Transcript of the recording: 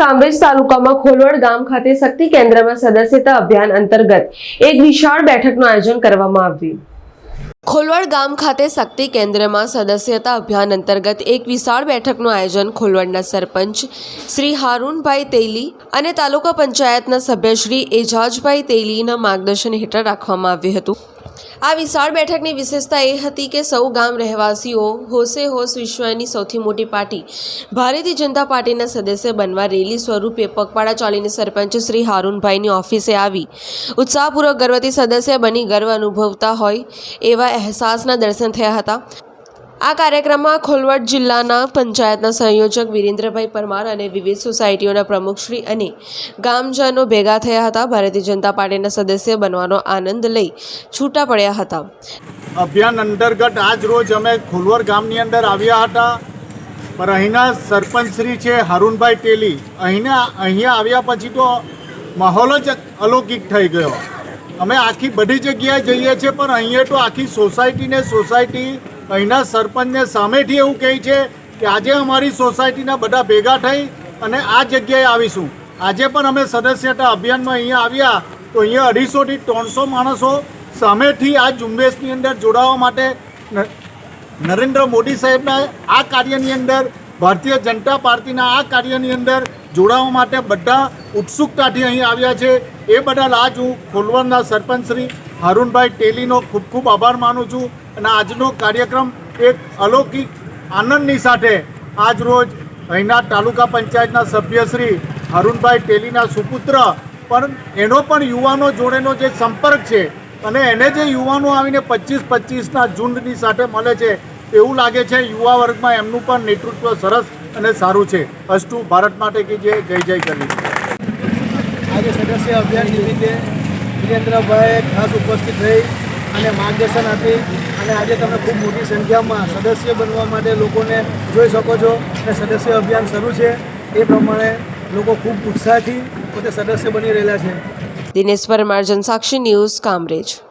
કામરેજ તાલુકામાં ખોલવડ ગામ ખાતે શક્તિ કેન્દ્રમાં સદસ્યતા અભિયાન અંતર્ગત એક વિશાળ બેઠકનું આયોજન કરવામાં આવ્યું. ખોલવડ ગામ ખાતે શક્તિ કેન્દ્રમાં સદસ્યતા અભિયાન અંતર્ગત એક વિશાળ બેઠકનું આયોજન ખોલવડના સરપંચ શ્રી હારૂનભાઈ તેલી અને તાલુકા પંચાયતના સભ્ય શ્રી એજાજભાઈ તેલીના માર્ગદર્શન હેઠળ રાખવામાં આવ્યું હતું. આ વિશાળ બેઠકની વિશેષતા એ હતી કે સૌ ગામ રહેવાસીઓ હોશે હોશ વિશ્વની સૌથી મોટી પાર્ટી ભારતીય જનતા પાર્ટીના સદસ્ય બનવા રેલી સ્વરૂપે પગપાળા ચાલીને સરપંચ શ્રી હારૂનભાઈની ઓફિસે આવી. ઉત્સાહપૂર્વક ગર્વથી સદસ્ય બની ગર્વ અનુભવતા હોય એવા અહેસાસના દર્શન થયા હતા. આ કાર્યક્રમમાં ખોલવડ જિલ્લાના પંચાયતના સંયોજક વિરેન્દ્રભાઈ પરમાર અને વિવિધ સોસાયટીઓના પ્રમુખશ્રી અને ગામજનો ભેગા થયા હતા. ભારતીય જનતા પાર્ટીના સદસ્ય બનવાનો આનંદ લઈ છૂટા પડ્યા હતા. અભિયાન અંતર્ગત આજ રોજ અમે ખોલવર ગામની અંદર આવ્યા હતા. પણ અહીંના સરપંચ શ્રી છે હરુણભાઈ ટેલી. અહીંના, અહીંયા આવ્યા પછી તો માહોલ જ અલૌકિક થઈ ગયો. અમે આખી બધી જગ્યાએ જઈએ છીએ, પણ અહીંયા તો આખી સોસાયટીને સોસાયટી અહીંના સરપંચને સામેથી એવું કહે છે કે આજે અમારી સોસાયટીના બધા ભેગા થઈ અને આ જગ્યાએ આવીશું. આજે પણ અમે સદસ્યતા અભિયાનમાં અહીંયા આવ્યા, તો અહીંયા અઢીસોથી ત્રણસો માણસો સામેથી આ ઝુંબેશની અંદર જોડાવા માટે નરેન્દ્ર મોદી સાહેબના આ કાર્યની અંદર, ભારતીય જનતા પાર્ટીના આ કાર્યની અંદર જોડાવા માટે બધા ઉત્સુકતાથી અહીં આવ્યા છે. એ બદલ આજ હું ખોલવરના સરપંચ શ્રી હારૂનભાઈ ટેલીનો ખૂબ ખૂબ આભાર માનું છું. અને આજનો કાર્યક્રમ એક અલૌકિક આનંદની સાથે આજ રોજ અહીંના તાલુકા પંચાયતના સભ્યશ્રી અરુણભાઈ ટેલીના સુપુત્ર, પણ એનો પણ યુવાનો જોડેનો જે સંપર્ક છે અને એને જે યુવાનો આવીને પચીસ પચીસના ઝુંડની સાથે મળે છે, એવું લાગે છે યુવા વર્ગમાં એમનું પણ નેતૃત્વ સરસ અને સારું છે. અસ્તુ ભારત માટે કે જે જય જય કરી આજે સદસ્ય અભિયાન નિમિત્તે વિરેન્દ્રભાઈ ખાસ ઉપસ્થિત રહી અને માર્ગદર્શન આપી અને આજે તમે ખૂબ મોટી સંખ્યામાં સદસ્ય બનવા માટે લોકોને જોઈ શકો છો અને સદસ્ય અભિયાન શરૂ છે. એ પ્રમાણે લોકો ખૂબ ઉત્સાહથી પોતે સદસ્ય બની રહેલા છે. દિનેશ પરમાર જનસાક્ષી ન્યૂઝ કામરેજ.